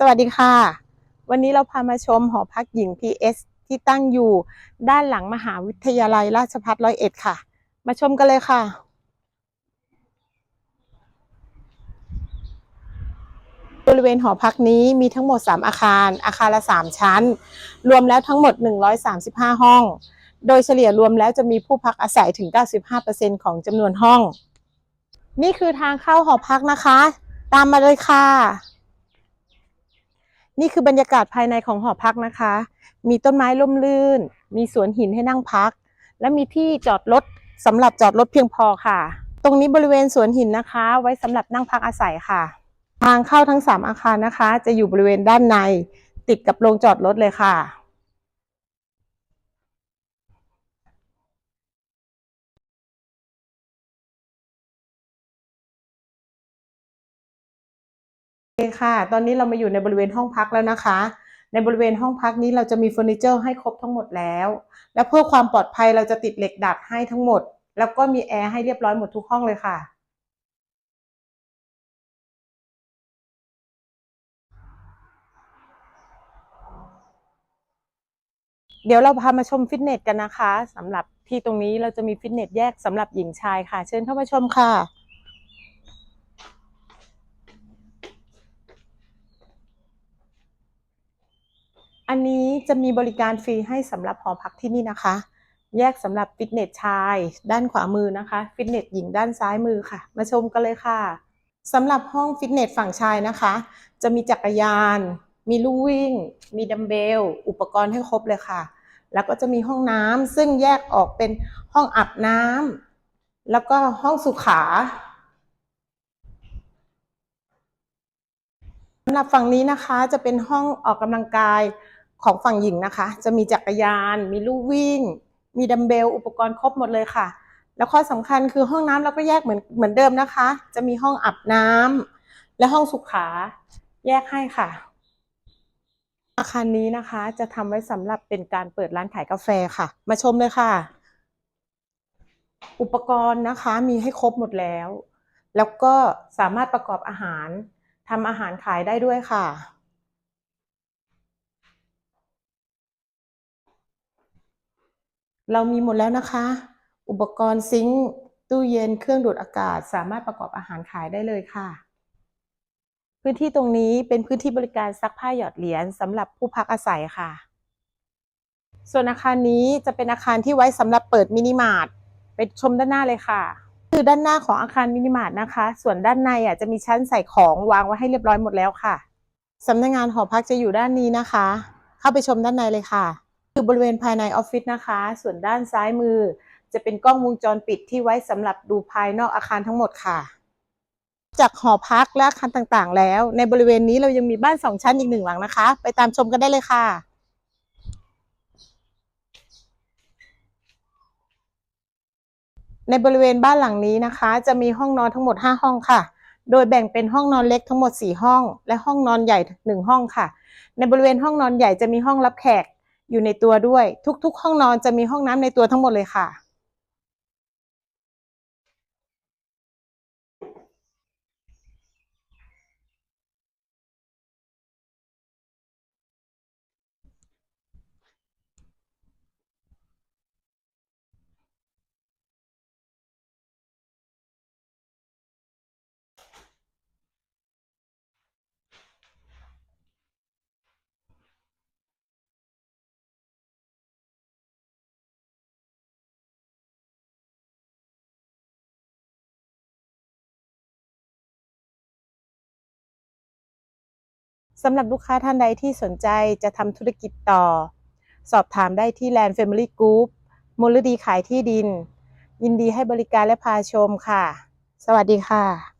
สวัสดีค่ะ วันนี้เราพามาชมหอพักหญิง PS ที่ตั้งอยู่ด้านหลังมหาวิทยาลัยราชภัฏร้อยเอ็ดค่ะ มาชมกันเลยค่ะ บริเวณหอพักนี้มีทั้งหมด 3 อาคาร อาคารละ 3 ชั้น รวมแล้วทั้งหมด 135 ห้อง โดยเฉลี่ยรวมแล้วจะมีผู้พักอาศัยถึง 95%ของจำนวนห้อง นี่คือทางเข้าหอพักนะคะ ตามมาเลยค่ะ นี่คือบรรยากาศภายในของหอพักนะคะ มีต้นไม้ร่มรื่น มีสวนหินให้นั่งพัก และมีที่จอดรถสำหรับจอดรถเพียงพอค่ะ ตรงนี้บริเวณสวนหินนะคะ ไว้สำหรับนั่งพักอาศัยค่ะ ทางเข้าทั้ง 3 อาคารนะคะ จะอยู่บริเวณด้านใน ติดกับโรงจอดรถเลยค่ะ คค่ะ ตอนนี้เรามาอยู่ในบริเวณห้องพักแล้วนะคะ ในบริเวณห้องพักนี้เราจะมีเฟอร์นิเจอร์ให้ครบทั้งหมดแล้ว และเพื่อความปลอดภัยเราจะติดเหล็กดัดให้ทั้งหมด แล้วก็มีแอร์ให้เรียบร้อยหมดทุกห้องเลยค่ะ เดี๋ยวเราพามาชมฟิตเนสกันนะคะสำหรับที่ตรงนี้เราจะมีฟิตเนสแยกสำหรับหญิงชายค่ะ เชิญเข้ามาชมค่ะ อันนี้จะมีบริการฟรีให้สำหรับหอพักที่นี่นะคะ แยกสำหรับฟิตเนสชาย ด้านขวามือนะคะ ฟิตเนสหญิงด้านซ้ายมือค่ะ มาชมกันเลยค่ะสำหรับห้องฟิตเนสฝั่งชายนะคะ จะมีจักรยาน มีลู่วิ่ง มีดัมเบล อุปกรณ์ให้ครบเลยค่ะ แล้วก็จะมีห้องน้ำซึ่งแยกออกเป็นห้องอาบน้ำแล้วก็ห้องสุขาสำหรับฝั่งนี้นะคะจะเป็นห้องออกกำลังกาย ของฝั่งหญิงนะคะ จะมีจักรยาน มีลู่วิ่ง มีดัมเบล อุปกรณ์ครบหมดเลยค่ะ แล้วข้อสำคัญคือห้องน้ำเราก็แยกเหมือนเหมือนเดิมนะคะ จะมีห้องอาบน้ำและห้องสุขาแยกให้ค่ะ อาคารนี้นะคะ จะทำไว้สำหรับเป็นการเปิดร้านขายกาแฟค่ะ มาชมเลยค่ะ อุปกรณ์นะคะมีให้ครบหมดแล้ว แล้วก็สามารถประกอบอาหารทำอาหารขายได้ด้วยค่ะ เรามีหมดแล้วนะคะ อุปกรณ์ซิงค์ตู้เย็นเครื่องดูดอากาศ สามารถประกอบอาหารขายได้เลยค่ะ พื้นที่ตรงนี้เป็นพื้นที่บริการซักผ้าหยอดเหรียญสำหรับผู้พักอาศัยค่ะ ส่วนอาคารนี้จะเป็นอาคารที่ไว้สำหรับเปิดมินิมาร์ทไปชมด้านหน้าเลยค่ะ คือด้านหน้าของอาคารมินิมาร์ทนะคะ ส่วนด้านในอะจะมีชั้นใส่ของวางไว้ให้เรียบร้อยหมดแล้วค่ะสำนักงงานหอพักจะอยู่ด้านนี้นะคะ เข้าไปชมด้านในเลยค่ะ คือบริเวณภายในออฟฟิศนะคะ ส่วนด้านซ้ายมือ จะเป็นกล้องวงจรปิดที่ไว้สำหรับดูภายนอกอาคารทั้งหมดค่ะ จากหอพักและอาคารต่างๆ แล้ว ในบริเวณนี้เรายังมีบ้านสองชั้นอีกหนึ่งหลังนะคะ ไปตามชมกันได้เลยค่ะในบริเวณบ้านหลังนี้นะคะ จะมีห้องนอนทั้งหมด 5 ห้องค่ะ โดยแบ่งเป็นห้องนอนเล็กทั้งหมด 4 ห้อง และห้องนอนใหญ่ 1 ห้องค่ะ ในบริเวณห้องนอนใหญ่จะมีห้องรับแขก อยู่ในตัวด้วย ทุก ๆ ห้องนอนจะมีห้องน้ำในตัวทั้งหมดเลยค่ะ สำหรับลูกค้าท่านใดที่สนใจจะทำธุรกิจต่อ สอบถามได้ที่ Land Family Group มูลดีขายที่ดิน ยินดีให้บริการและพาชมค่ะ สวัสดีค่ะ